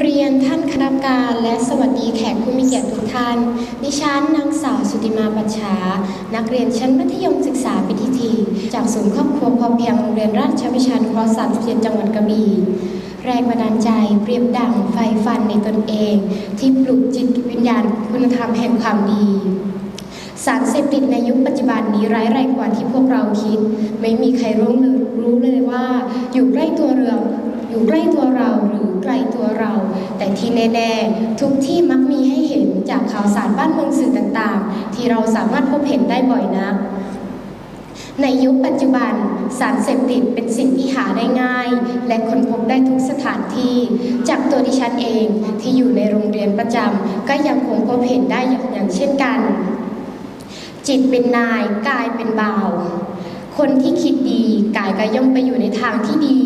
เรียนท่านคณะการและสวัสดีแขกผู้มีเกียรติทุกท่าน ดิฉันนางสาวสุติมาปัชชา นักเรียนชั้นมัธยมศึกษาปีที่ทีจากศูนย์ครอบครัวพอเพียงโรงเรียนราชวิชานุเคราะห์37จังหวัดกระบี่แรงบันดาลใจเปรียบดังไฟฟันในตนเอง ที่ปลุกจิตวิญญาณคุณธรรมแห่งความดีสารเสพติดในยุคปัจจุบันนี้ร้ายแรงกว่าที่พวกเราคิด ไม่มีใครรู้เลยรู้เลยว่า อยู่ใกล้ตัวเรา อยู่ใกล้ตัวเราหรือไกลตัวเรา แต่ที่แน่ๆทุกที่มักมีให้เห็นจากข่าวสารบ้านเมืองสื่อต่างๆ ที่เราสามารถพบเห็นได้บ่อยนักในยุคปัจจุบันสารเสพติดเป็นสิ่งที่หาได้ง่าย และค้นพบได้ทุกสถานที่ จากตัวดิฉันเองที่อยู่ในโรงเรียนประจำก็ยังคงพบเห็นได้อย่างอย่างเช่นกัน จิตเป็นนายกายเป็นบ่าว คนที่คิดดีกายก็ย่อมไปอยู่ในทางที่ดี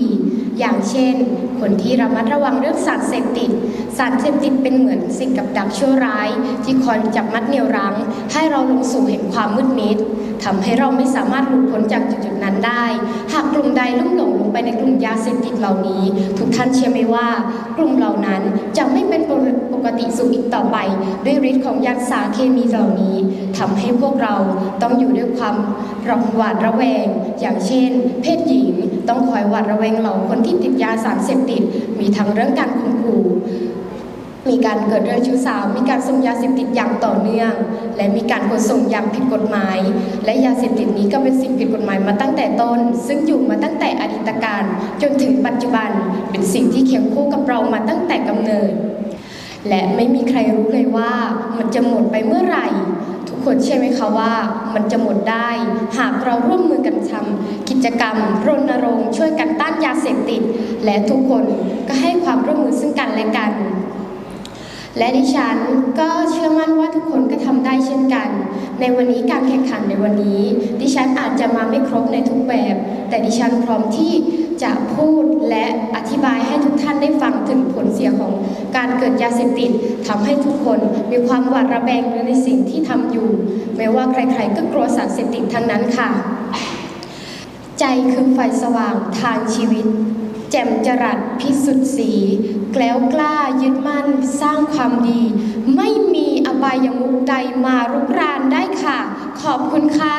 อย่างเช่น คนที่ระมัดระวังเรื่องสารเสพติด สารเสพติดเป็นเหมือนสิ่งกับดักชั่วร้าย ที่คอยจับมัดเหนี่ยวรั้ง ให้เราลงสู่แห่งความมืดมิดทำให้เราไม่สามารถหลุดพ้นจากจุดๆนั้นได้ หากกลุ่มใดลุ่มหลงลงไปในกลุ่มยาเสพติดเหล่านี้ ทุกท่านเชื่อไหมว่า กลุ่มเหล่านั้นจะไม่เป็นปกติสุขอีกต่อไป ด้วยฤทธิ์ของยาสารเคมีเหล่านี้ทำให้พวกเราต้องอยู่ด้วยความระหวาดระแวง อย่างเช่น เพศหญิง ต้องคอยหวาดระแวงเหล่าคนที่ติดยาสารเสพติด มีทั้งเรื่องการข่มขู่มีการเกิดเรื่องชู้สาว มีการส่งยาเสพติดอย่างต่อเนื่อง และมีการขนส่งอย่างผิดกฎหมาย และยาเสพติดนี้ก็เป็นสิ่งผิดกฎหมายมาตั้งแต่ต้น ซึ่งอยู่มาตั้งแต่อดีตการจนถึงปัจจุบัน เป็นสิ่งที่เคียงคู่กับเรามาตั้งแต่กำเนิด และไม่มีใครรู้เลยว่ามันจะหมดไปเมื่อไหร่ ทุกคนเชื่อไหมคะว่ามันจะหมดได้ หากเราร่วมมือกันทำกิจกรรม รณรงค์ช่วยกันต้านยาเสพติด และทุกคนก็ให้ความร่วมมือซึ่งกันและกัน และดิฉันก็เชื่อมั่นว่าทุกคนก็ทำได้เช่นกัน ในวันนี้การแข่งขันในวันนี้ ดิฉันอาจจะมาไม่ครบในทุกแบบ แต่ดิฉันพร้อมที่จะพูดและอธิบายให้ ท่านได้ฟังถึงผลเสียของการเกิดยาเสพติดทำให้ทุกคนมีความหวาดระแวงในสิ่งที่ทำอยู่ แม้ว่าใครๆก็กลัวสารเสพติดทั้งนั้นค่ะ ใจคือไฟสว่างทางชีวิต แจ่มจรัสพิสุทธิ์สีแกล้วกล้ายึดมั่นสร้างความดี ไม่มีอบายมุกใดมารุกรานได้ค่ะ ขอบคุณค่ะ